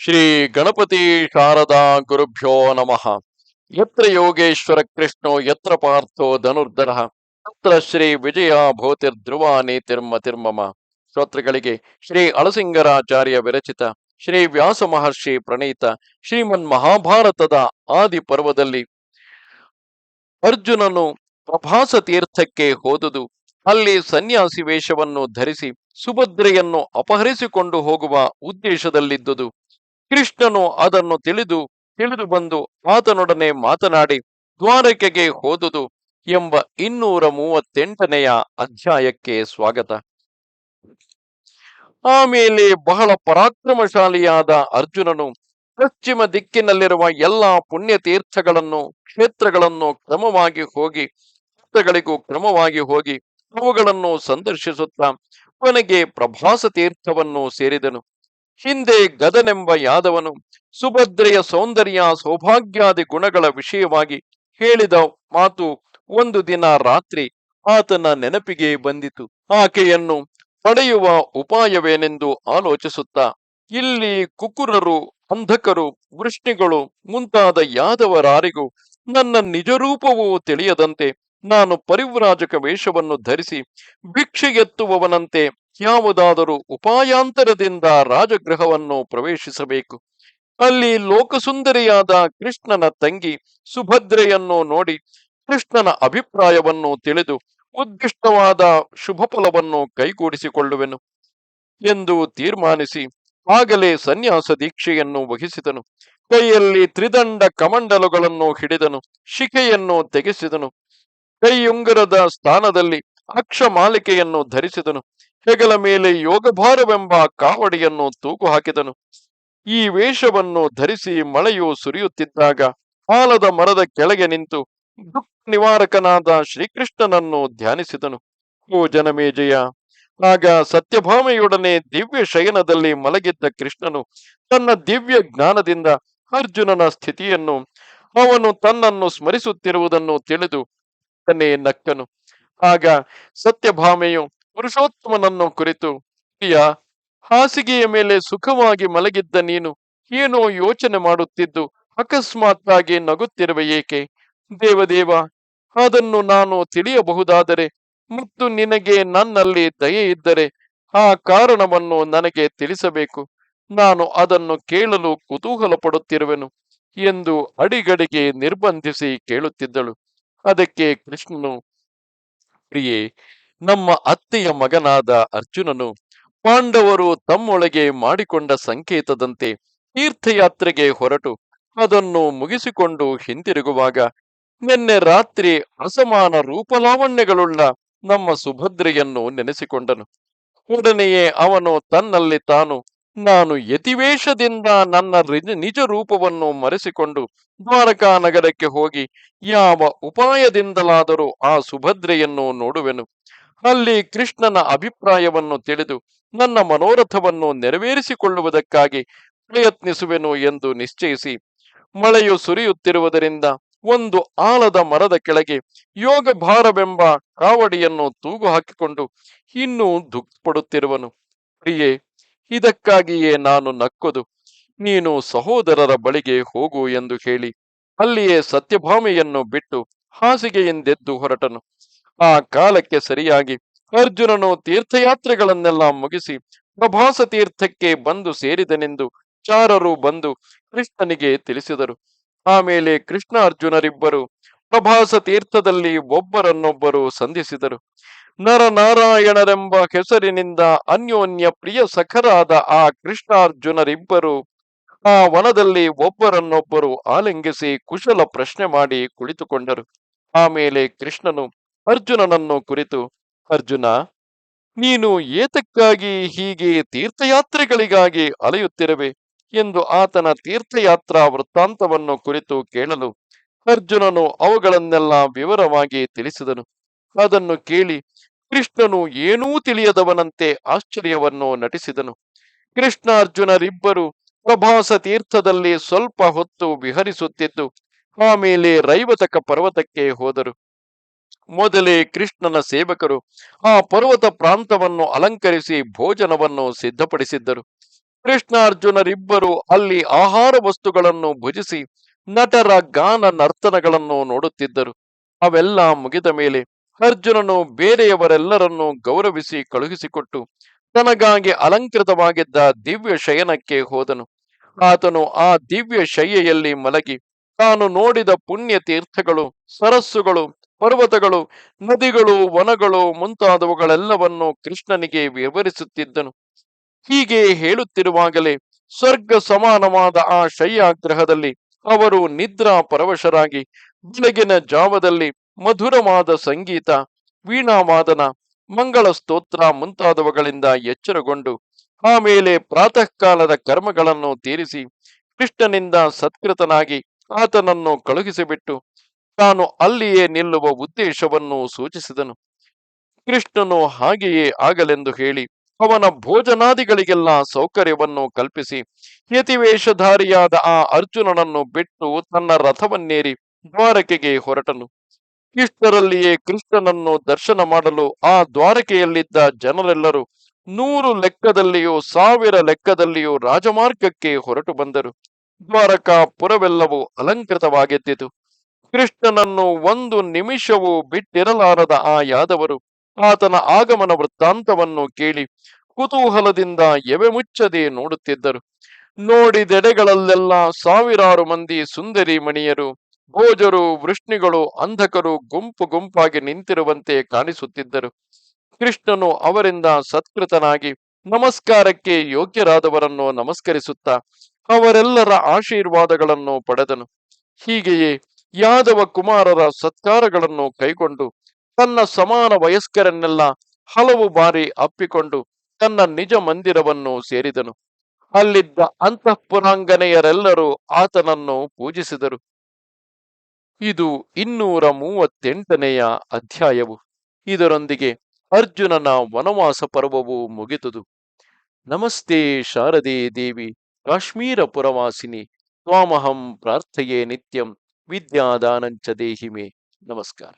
ಶ್ರೀ ಗಣಪತಿ ಶಾರದಾ ಗುರುಭ್ಯೋ ನಮಃ. ಯತ್ರ ಯೋಗೇಶ್ವರ ಕೃಷ್ಣೋ ಯತ್ರ ಪಾರ್ಥೋ ಧನುರ್ಧರ, ತತ್ರ ಶ್ರೀ ವಿಜಯ ಭೂತಿರ್ಧ್ರುವ ನೀತಿರ್ಮತಿರ್ಮಮ ಶ್ರೋತೃಗಳಿಗೆ ಶ್ರೀ ಅಳಸಿಂಗರಾಚಾರ್ಯ ವಿರಚಿತ, ಶ್ರೀ ವ್ಯಾಸ ಮಹರ್ಷಿ ಪ್ರಣೀತ, ಶ್ರೀಮನ್ ಮಹಾಭಾರತದ ಆದಿ ಪರ್ವದಲ್ಲಿ ಅರ್ಜುನನು ಪ್ರಭಾಸ ತೀರ್ಥಕ್ಕೆ ಹೋದುದು, ಅಲ್ಲಿ ಸನ್ಯಾಸಿ ವೇಷವನ್ನು ಧರಿಸಿ ಸುಭದ್ರೆಯನ್ನು ಅಪಹರಿಸಿಕೊಂಡು ಹೋಗುವ ಉದ್ದೇಶದಲ್ಲಿದ್ದುದು. ಕೃಷ್ಣನು ಅದನ್ನು ತಿಳಿದು ತಿಳಿದು ಬಂದು ಆತನೊಡನೆ ಮಾತನಾಡಿ ದ್ವಾರಕೆಗೆ ಹೋದುದು ಎಂಬ ಇನ್ನೂರ ಮೂವತ್ತೆಂಟನೆಯ ಅಧ್ಯಾಯಕ್ಕೆ ಸ್ವಾಗತ. ಆಮೇಲೆ ಬಹಳ ಪರಾಕ್ರಮಶಾಲಿಯಾದ ಅರ್ಜುನನು ಪಶ್ಚಿಮ ದಿಕ್ಕಿನಲ್ಲಿರುವ ಎಲ್ಲಾ ಪುಣ್ಯ ತೀರ್ಥಗಳನ್ನು ಕ್ಷೇತ್ರಗಳನ್ನು ಕ್ರಮವಾಗಿ ಹೋಗಿ, ತೀರ್ಥಗಳಿಗೂ ಕ್ರಮವಾಗಿ ಹೋಗಿ ಅವುಗಳನ್ನು ಸಂದರ್ಶಿಸುತ್ತಾ ಕೊನೆಗೆ ಪ್ರಭಾಸ ತೀರ್ಥವನ್ನು ಸೇರಿದನು. ಹಿಂದೆ ಗದನೆಂಬ ಯಾದವನು ಸುಭದ್ರೆಯ ಸೌಂದರ್ಯ ಸೌಭಾಗ್ಯಾದಿ ಗುಣಗಳ ವಿಷಯವಾಗಿ ಹೇಳಿದ ಮಾತು ಒಂದು ದಿನ ರಾತ್ರಿ ಆತನ ನೆನಪಿಗೆ ಬಂದಿತು. ಆಕೆಯನ್ನು ಪಡೆಯುವ ಉಪಾಯವೇನೆಂದು ಆಲೋಚಿಸುತ್ತಾ, ಇಲ್ಲಿ ಕುಕುರರು, ಅಂಧಕರು, ವೃಷ್ಣಿಗಳು ಮುಂತಾದ ಯಾದವರಾರಿಗೂ ನನ್ನ ನಿಜರೂಪವೂ ತಿಳಿಯದಂತೆ ನಾನು ಪರಿವ್ರಾಜಕ ವೇಷವನ್ನು ಧರಿಸಿ ಭಿಕ್ಷೆ ಎತ್ತುವವನಂತೆ ಯಾವುದಾದರೂ ಉಪಾಯಾಂತರದಿಂದ ರಾಜಗೃಹವನ್ನು ಪ್ರವೇಶಿಸಬೇಕು. ಅಲ್ಲಿ ಲೋಕಸುಂದರಿಯಾದ ಕೃಷ್ಣನ ತಂಗಿ ಸುಭದ್ರೆಯನ್ನು ನೋಡಿ ಕೃಷ್ಣನ ಅಭಿಪ್ರಾಯವನ್ನು ತಿಳಿದು ಉದ್ದಿಷ್ಟವಾದ ಶುಭ ಫಲವನ್ನು ಕೈಗೂಡಿಸಿಕೊಳ್ಳುವೆನು ಎಂದು ತೀರ್ಮಾನಿಸಿ ಆಗಲೇ ಸನ್ಯಾಸ ದೀಕ್ಷೆಯನ್ನು ವಹಿಸಿದನು. ಕೈಯಲ್ಲಿ ತ್ರಿದಂಡ ಕಮಂಡಲುಗಳನ್ನು ಹಿಡಿದನು, ಶಿಖೆಯನ್ನು ತೆಗೆಸಿದನು. ಕೈಯುಂಗರದ ಸ್ಥಾನದಲ್ಲಿ ಅಕ್ಷಮಾಲಿಕೆಯನ್ನು ಧರಿಸಿದನು. ಹೆಗಲ ಮೇಲೆ ಯೋಗಭಾರವೆಂಬ ಕಾವಡಿಯನ್ನು ತೂಗು ಹಾಕಿದನು ಈ ವೇಷವನ್ನು ಧರಿಸಿ ಮಳೆಯು ಸುರಿಯುತ್ತಿದ್ದಾಗ ಆಲದ ಮರದ ಕೆಳಗೆ ನಿಂತು ದುಃಖ ನಿವಾರಕನಾದ ಶ್ರೀಕೃಷ್ಣನನ್ನು ಧ್ಯಾನಿಸಿದನು. ಓ ಜನಮೇಜಯ, ಆಗ ಸತ್ಯಭಾಮೆಯೊಡನೆ ದಿವ್ಯ ಶಯನದಲ್ಲಿ ಮಲಗಿದ್ದ ಕೃಷ್ಣನು ತನ್ನ ದಿವ್ಯ ಜ್ಞಾನದಿಂದ ಅರ್ಜುನನ ಸ್ಥಿತಿಯನ್ನು, ಅವನು ತನ್ನನ್ನು ಸ್ಮರಿಸುತ್ತಿರುವುದನ್ನು ತಿಳಿದು ತನ್ನೇ ನಕ್ಕನು. ಆಗ ಸತ್ಯಭಾಮೆಯು ಪುರುಷೋತ್ತಮನನ್ನು ಕುರಿತು ಪ್ರಿಯ, ಹಾಸಿಗೆಯ ಮೇಲೆ ಸುಖವಾಗಿ ಮಲಗಿದ್ದ ನೀನು ಏನೋ ಯೋಚನೆ ಮಾಡುತ್ತಿದ್ದು ಅಕಸ್ಮಾತ್ತಾಗಿ ನಗುತ್ತಿರುವ ಏಕೆ? ದೇವದೇವ, ಅದನ್ನು ನಾನು ತಿಳಿಯಬಹುದಾದರೆ ಮತ್ತು ನಿನಗೆ ನನ್ನಲ್ಲಿ ದಯೆ ಇದ್ದರೆ ಆ ಕಾರಣವನ್ನು ನನಗೆ ತಿಳಿಸಬೇಕು. ನಾನು ಅದನ್ನು ಕೇಳಲು ಕುತೂಹಲ ಪಡುತ್ತಿರುವೆನು ಎಂದು ಅಡಿಗಡಿಗೆ ನಿರ್ಬಂಧಿಸಿ ಕೇಳುತ್ತಿದ್ದಳು. ಅದಕ್ಕೆ ಕೃಷ್ಣನು, ಪ್ರಿಯೆ ನಮ್ಮ ಅತ್ತೆಯ ಮಗನಾದ ಅರ್ಜುನನು ಪಾಂಡವರು ತಮ್ಮೊಳಗೆ ಮಾಡಿಕೊಂಡ ಸಂಕೇತದಂತೆ ತೀರ್ಥಯಾತ್ರೆಗೆ ಹೊರಟು ಅದನ್ನು ಮುಗಿಸಿಕೊಂಡು ಹಿಂತಿರುಗುವಾಗ ನಿನ್ನೆ ರಾತ್ರಿ ಅಸಮಾನ ರೂಪಲಾವಣ್ಯಗಳುಳ್ಳ ನಮ್ಮ ಸುಭದ್ರೆಯನ್ನು ನೆನೆಸಿಕೊಂಡನು. ಉಡನೆಯೇ ಅವನು ತನ್ನಲ್ಲಿ ತಾನು ನಾನು ಯತಿವೇಷದಿಂದ ನನ್ನ ನಿಜ ರೂಪವನ್ನು ಮರೆಸಿಕೊಂಡು ದ್ವಾರಕಾ ನಗರಕ್ಕೆ ಹೋಗಿ ಯಾವ ಉಪಾಯದಿಂದಲಾದರೂ ಆ ಸುಭದ್ರೆಯನ್ನು ನೋಡುವೆನು. ಅಲ್ಲಿ ಕೃಷ್ಣನ ಅಭಿಪ್ರಾಯವನ್ನು ತಿಳಿದು ನನ್ನ ಮನೋರಥವನ್ನು ನೆರವೇರಿಸಿಕೊಳ್ಳುವುದಕ್ಕಾಗಿ ಪ್ರಯತ್ನಿಸುವೆನು ಎಂದು ನಿಶ್ಚಯಿಸಿ ಮಳೆಯು ಸುರಿಯುತ್ತಿರುವುದರಿಂದ ಒಂದು ಆಲದ ಮರದ ಕೆಳಗೆ ಯೋಗ ಭಾರವೆಂಬ ಕಾವಡಿಯನ್ನು ತೂಗು ಹಾಕಿಕೊಂಡು ಇನ್ನೂ ದುಃಖಪಡುತ್ತಿರುವನು. ಪ್ರಿಯೇ, ಇದಕ್ಕಾಗಿಯೇ ನಾನು ನಕ್ಕೊದು. ನೀನು ಸಹೋದರರ ಬಳಿಗೆ ಹೋಗು ಎಂದು ಹೇಳಿ ಅಲ್ಲಿಯೇ ಸತ್ಯಭಾಮೆಯನ್ನು ಬಿಟ್ಟು ಹಾಸಿಗೆಯಿಂದೆದ್ದು ಹೊರಟನು. ಆ ಕಾಲಕ್ಕೆ ಸರಿಯಾಗಿ ಅರ್ಜುನನು ತೀರ್ಥಯಾತ್ರೆಗಳನ್ನೆಲ್ಲ ಮುಗಿಸಿ ಪ್ರಭಾಸ ತೀರ್ಥಕ್ಕೆ ಬಂದು ಸೇರಿದನೆಂದು ಚಾರರು ಬಂದು ಕೃಷ್ಣನಿಗೆ ತಿಳಿಸಿದರು. ಆಮೇಲೆ ಕೃಷ್ಣ ಅರ್ಜುನರಿಬ್ಬರು ಪ್ರಭಾಸ ತೀರ್ಥದಲ್ಲಿ ಒಬ್ಬರನ್ನೊಬ್ಬರು ಸಂಧಿಸಿದರು. ನರನಾರಾಯಣರೆಂಬ ಹೆಸರಿನಿಂದ ಅನ್ಯೋನ್ಯ ಪ್ರಿಯ ಸಖರಾದ ಆ ಕೃಷ್ಣಾರ್ಜುನರಿಬ್ಬರು ಆ ವನದಲ್ಲಿ ಒಬ್ಬರನ್ನೊಬ್ಬರು ಆಲಿಂಗಿಸಿ ಕುಶಲ ಪ್ರಶ್ನೆ ಮಾಡಿ ಕುಳಿತುಕೊಂಡರು. ಆಮೇಲೆ ಕೃಷ್ಣನು ಅರ್ಜುನನನ್ನು ಕುರಿತು, ಅರ್ಜುನ, ನೀನು ಏತಕ್ಕಾಗಿ ಹೀಗೆ ತೀರ್ಥಯಾತ್ರೆಗಳಿಗಾಗಿ ಅಲೆಯುತ್ತಿರುವೆ? ಎಂದು ಆತನ ತೀರ್ಥಯಾತ್ರಾ ವೃತ್ತಾಂತವನ್ನು ಕುರಿತು ಕೇಳಲು ಅರ್ಜುನನು ಅವುಗಳನ್ನೆಲ್ಲ ವಿವರವಾಗಿ ತಿಳಿಸಿದನು. ಅದನ್ನು ಕೇಳಿ ಕೃಷ್ಣನು ಏನೂ ತಿಳಿಯದವನಂತೆ ಆಶ್ಚರ್ಯವನ್ನು ನಟಿಸಿದನು. ಕೃಷ್ಣ ಅರ್ಜುನರಿಬ್ಬರು ಪ್ರಭಾಸ ತೀರ್ಥದಲ್ಲಿ ಸ್ವಲ್ಪ ಹೊತ್ತು ವಿಹರಿಸುತ್ತಿದ್ದು, ಆಮೇಲೆ ರೈವತಕ ಪರ್ವತಕ್ಕೆ ಹೋದರು. ಮೊದಲೇ ಕೃಷ್ಣನ ಸೇವಕರು ಆ ಪರ್ವತ ಪ್ರಾಂತವನ್ನು ಅಲಂಕರಿಸಿ ಭೋಜನವನ್ನು ಸಿದ್ಧಪಡಿಸಿದ್ದರು. ಕೃಷ್ಣಾರ್ಜುನರಿಬ್ಬರು ಅಲ್ಲಿ ಆಹಾರ ವಸ್ತುಗಳನ್ನು ಭುಜಿಸಿ ನಟರ ಗಾನ ನರ್ತನಗಳನ್ನು ನೋಡುತ್ತಿದ್ದರು. ಅವೆಲ್ಲ ಮುಗಿದ ಮೇಲೆ ಅರ್ಜುನನು ಬೇರೆಯವರೆಲ್ಲರನ್ನು ಗೌರವಿಸಿ ಕಳುಹಿಸಿಕೊಟ್ಟು ತನಗಾಗಿ ಅಲಂಕೃತವಾಗಿದ್ದ ದಿವ್ಯ ಶಯನಕ್ಕೆ ಹೋದನು. ಆತನು ಆ ದಿವ್ಯ ಶಯ್ಯೆಯಲ್ಲಿ ಮಲಗಿ ತಾನು ನೋಡಿದ ಪುಣ್ಯ ತೀರ್ಥಗಳು ಸರಸ್ಸುಗಳು ಪರ್ವತಗಳು, ನದಿಗಳು, ವನಗಳು ಮುಂತಾದವುಗಳೆಲ್ಲವನ್ನು ಕೃಷ್ಣನಿಗೆ ವಿವರಿಸುತ್ತಿದ್ದನು. ಹೀಗೆ ಹೇಳುತ್ತಿರುವಾಗಲೇ ಸ್ವರ್ಗ ಸಮಾನವಾದ ಆ ಶಯ್ಯಾಗ್ರಹದಲ್ಲಿ ಅವರು ನಿದ್ರಾ ಪರವಶರಾಗಿ ಬೆಳಗಿನ ಜಾವದಲ್ಲಿ ಮಧುರವಾದ ಸಂಗೀತ, ವೀಣಾವಾದನ, ಮಂಗಳ ಸ್ತೋತ್ರ ಮುಂತಾದವುಗಳಿಂದ ಎಚ್ಚರಗೊಂಡು ಆಮೇಲೆ ಪ್ರಾತಃ ಕಾಲದ ಕರ್ಮಗಳನ್ನು ತೀರಿಸಿ ಕೃಷ್ಣನಿಂದ ಸತ್ಕೃತನಾಗಿ ಆತನನ್ನು ಕಳುಹಿಸಿಬಿಟ್ಟು ತಾನು ಅಲ್ಲಿಯೇ ನಿಲ್ಲುವ ಉದ್ದೇಶವನ್ನು ಸೂಚಿಸಿದನು. ಕೃಷ್ಣನು ಹಾಗೆಯೇ ಆಗಲೆಂದು ಹೇಳಿ, ಅವನ ಭೋಜನಾದಿಗಳಿಗೆಲ್ಲ ಸೌಕರ್ಯವನ್ನು ಕಲ್ಪಿಸಿ, ಯತಿವೇಷಧಾರಿಯಾದ ಆ ಅರ್ಜುನನನ್ನು ಬಿಟ್ಟು ತನ್ನ ರಥವನ್ನೇರಿ ದ್ವಾರಕೆಗೆ ಹೊರಟನು. ಇಷ್ಟರಲ್ಲಿಯೇ ಕೃಷ್ಣನನ್ನು ದರ್ಶನ ಮಾಡಲು ಆ ದ್ವಾರಕೆಯಲ್ಲಿದ್ದ ಜನರೆಲ್ಲರೂ ನೂರು ಲೆಕ್ಕದಲ್ಲಿಯೂ ಸಾವಿರ ಲೆಕ್ಕದಲ್ಲಿಯೂ ರಾಜಮಾರ್ಗಕ್ಕೆ ಹೊರಟು ಬಂದರು. ದ್ವಾರಕಾ ಪುರವೆಲ್ಲವೂ ಅಲಂಕೃತವಾಗಿದ್ದಿತು. ಕೃಷ್ಣನನ್ನು ಒಂದು ನಿಮಿಷವೂ ಬಿಟ್ಟಿರಲಾರದ ಆ ಯಾದವರು ಆತನ ಆಗಮನ ವೃತ್ತಾಂತವನ್ನು ಕೇಳಿ ಕುತೂಹಲದಿಂದ ಎವೆ ಮುಚ್ಚದೆ ನೋಡುತ್ತಿದ್ದರು. ನೋಡಿದೆಡೆಗಳಲ್ಲೆಲ್ಲ ಸಾವಿರಾರು ಮಂದಿ ಸುಂದರಿ ಮಣಿಯರು, ಭೋಜರು, ವೃಷ್ಣಿಗಳು, ಅಂಧಕರು ಗುಂಪು ಗುಂಪಾಗಿ ನಿಂತಿರುವಂತೆ ಕಾಣಿಸುತ್ತಿದ್ದರು. ಕೃಷ್ಣನು ಅವರಿಂದ ಸತ್ಕೃತನಾಗಿ ನಮಸ್ಕಾರಕ್ಕೆ ಯೋಗ್ಯರಾದವರನ್ನು ನಮಸ್ಕರಿಸುತ್ತಾ ಅವರೆಲ್ಲರ ಆಶೀರ್ವಾದಗಳನ್ನು ಪಡೆದನು. ಹೀಗೆಯೇ ಯಾದವ ಕುಮಾರರ ಸತ್ಕಾರಗಳನ್ನು ಕೈಗೊಂಡು ತನ್ನ ಸಮಾನ ವಯಸ್ಕರನ್ನೆಲ್ಲ ಹಲವು ಬಾರಿ ಅಪ್ಪಿಕೊಂಡು ತನ್ನ ನಿಜ ಮಂದಿರವನ್ನು ಸೇರಿದನು. ಅಲ್ಲಿದ್ದ ಅಂತಃಪುರಾಂಗನೆಯರೆಲ್ಲರೂ ಆತನನ್ನು ಪೂಜಿಸಿದರು. ಇದು ಇನ್ನೂರ ಮೂವತ್ತೆಂಟನೆಯ ಅಧ್ಯಾಯವು. ಇದರೊಂದಿಗೆ ಅರ್ಜುನನ ವನವಾಸ ಪರ್ವವು ಮುಗಿದುದು. ನಮಸ್ತೆ ಶಾರದೆ ದೇವಿ, ಕಾಶ್ಮೀರ ಪುರವಾಸಿನಿ, ತ್ವಾಮಹಂ ಪ್ರಾರ್ಥೆಯೇ ನಿತ್ಯಂ. ವಿದ್ಯಾದಾನಂಚ ದೇಹಿಮೆ. ನಮಸ್ಕಾರ.